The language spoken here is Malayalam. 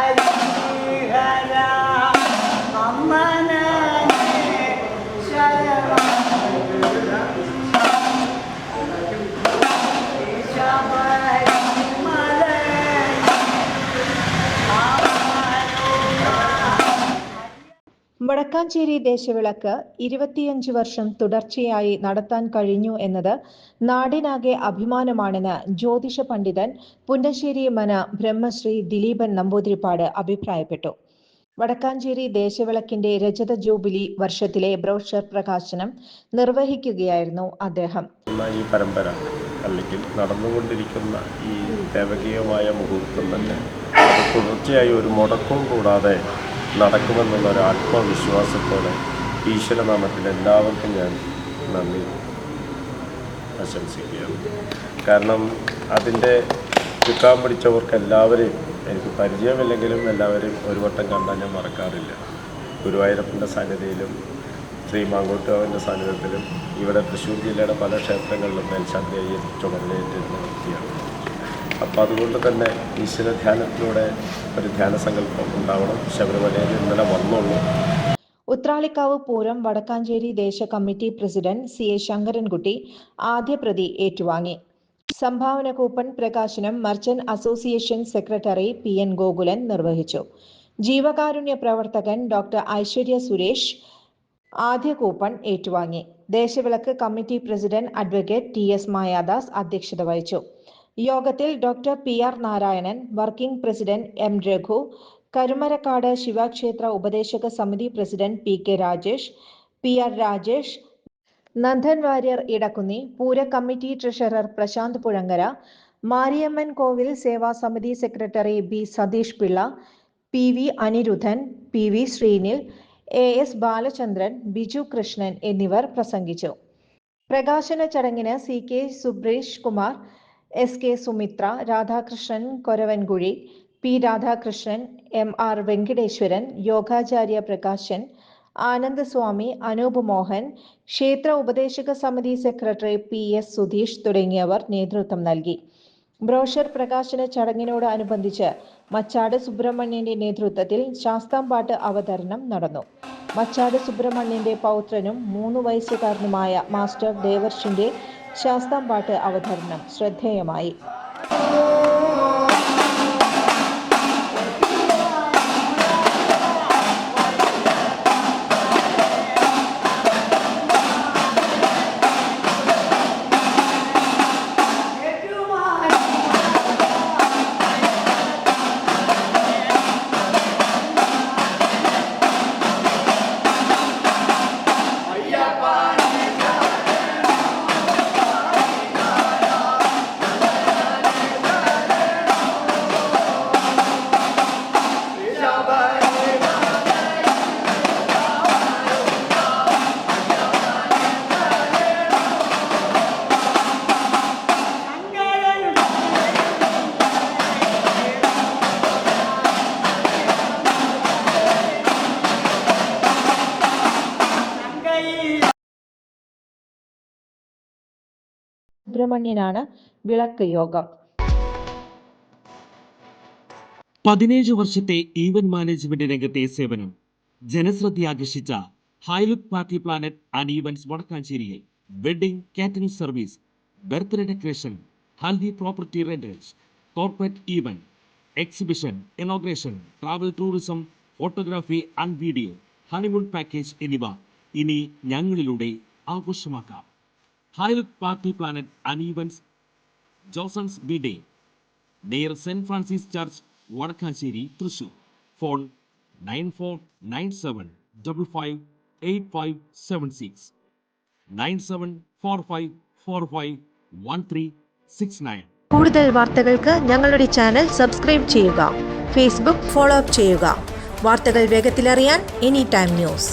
Bye. വടക്കാഞ്ചേരി ദേശവിളക്ക് ഇരുപത്തിയഞ്ച് വർഷം തുടർച്ചയായി നടത്താൻ കഴിഞ്ഞു എന്നത് നാടിനാകെ അഭിമാനമാണെന്ന് ജ്യോതിഷ പണ്ഡിതൻ പുന്നശ്ശേരി മന ബ്രഹ്മശ്രീ ദിലീപൻ നമ്പൂതിരിപ്പാട് അഭിപ്രായപ്പെട്ടു. വടക്കാഞ്ചേരി ദേശവിളക്കിന്റെ രജത ജൂബിലി വർഷത്തിലെ ബ്രോഷർ പ്രകാശനം നിർവഹിക്കുകയായിരുന്നു അദ്ദേഹം. ഈ പരമ്പര അല്ലെങ്കിൽ നടന്നുകൊണ്ടിരിക്കുന്ന ഈ ദേവകീയമായ മുഹൂർത്തം തന്നെ തുടർച്ചയായി ഒരു മുടക്കവും കൂടാതെ നടക്കുമെന്നുള്ള ഒരു ആത്മവിശ്വാസത്തോടെ ഈശ്വരനാമത്തിൽ എല്ലാവർക്കും ഞാൻ നന്ദി ആശംസിക്കുകയാണ്. കാരണം അതിന്റെ ചുക്കാൻ പിടിച്ചവർക്ക് എല്ലാവരെയും എനിക്ക് പരിചയമില്ലെങ്കിലും എല്ലാവരെയും ഒരു വട്ടം കണ്ടാൽ ഞാൻ മറക്കാറില്ല. ഗുരുവായൂരപ്പന്റെ സാന്നിധ്യയിലും ശ്രീ മാങ്കോട്ടുകാവിന്റെ സാന്നിധ്യത്തിലും ഇവിടെ തൃശ്ശൂർ ജില്ലയുടെ പല ക്ഷേത്രങ്ങളിലും മേൽശാന്തിയായി ചുമതലയേറ്റിരുന്ന വ്യക്തിയാണ്. അപ്പോൾ അതുകൊണ്ട് തന്നെ ഈശ്വര ധ്യാനത്തിലൂടെ ഒരു ധ്യാന സങ്കല്പം ഉണ്ടാവണം. ശബരിമലയിൽ ഇന്നലെ വന്നുള്ളൂ ഉത്രാളിക്കാവ് പൂരം വടക്കാഞ്ചേരി ദേശ committee president C A Sankarankutty ആദ്യ പ്രതി ഏറ്റുവാങ്ങി. സംഭാവന കൂപ്പൺ പ്രകാശനം merchant association secretary P N Gokulan നിർവഹിച്ചു. ജീവകാരുണ്യ പ്രവർത്തകൻ ഡോക്ടർ ഐശ്വര്യ സുരേഷ് ആദ്യ കൂപ്പൺ ഏറ്റുവാങ്ങി. ദേശവിളക്ക് committee president advocate T S Mayadas അധ്യക്ഷത വഹിച്ചു. യോഗത്തിൽ doctor P R Narayanan working president M Raghu Karumarakkad ശിവക്ഷേത്ര ഉപദേശക സമിതി president P K Rajesh P R Rajesh Nandan Variar Edakkunni പൂര കമ്മിറ്റി ട്രഷറർ പ്രശാന്ത് പുഴങ്കര മാരിയമ്മൻ കോവിൽ സേവാ സമിതി secretary B Satheesh Pillai P V Anirudhan P V Sreenil A S Balachandran Biju Krishnan എന്നിവർ പ്രസംഗിച്ചു. പ്രകാശന ചടങ്ങിന് C K Subreesh Kumar S K Sumithra Radhakrishnan Koravankuzhi P Radhakrishnan M R Venkateswaran യോഗാചാര്യ Prakashan Anandaswami Anoop Mohan ക്ഷേത്ര ഉപദേശക സമിതി സെക്രട്ടറി പി എസ് സുധീഷ് തുടങ്ങിയവർ നേതൃത്വം നൽകി. ബ്രോഷർ പ്രകാശന ചടങ്ങിനോട് അനുബന്ധിച്ച് മച്ചാട് സുബ്രഹ്മണ്യന്റെ നേതൃത്വത്തിൽ ശാസ്താംപാട്ട് അവതരണം നടന്നു. മച്ചാട് സുബ്രഹ്മണ്യന്റെ പൗത്രനും മൂന്ന് വയസ്സുകാരനുമായ മാസ്റ്റർ ദേവർഷിന്റെ ശാസ്താംപാട്ട് അവതരണം ശ്രദ്ധേയമായി. സുബ്രഹ്മണ്യനാണ് വിളക്ക് യോഗം. പതിനേഴ് വർഷത്തെ ഈവന്റ് മാനേജ്മെന്റ് രംഗത്തെ സേവനം. ജനശ്രദ്ധ ആകർഷിച്ച high look party planet and events വടക്കാഞ്ചേരിയിൽ wedding catering service birthday decoration haldi property rentals corporate event exhibition inauguration travel tourism photography and video honeymoon package എന്നിവ ഇനി ഞങ്ങളിലൂടെ ആഘോഷമാക്കാം. ഹൈലുക്ക് പാർട്ടി പ്ലാനറ്റ് അനീവൻസ് ജോസൺസ് B day near saint Francis church Vadakkanchery Thrissur phone nine four nine seven double five eight five seven six nine seven four five four five one three six nine കൂടുതൽ വാർത്തകൾക്ക് ഞങ്ങളുടെ ചാനൽ സബ്സ്ക്രൈബ് ചെയ്യുക. ഫേസ്ബുക്ക് ഫോളോ അപ്പ് ചെയ്യുക. വാർത്തകൾ വേഗത്തിലറിയാൻ എനി ടൈം ന്യൂസ്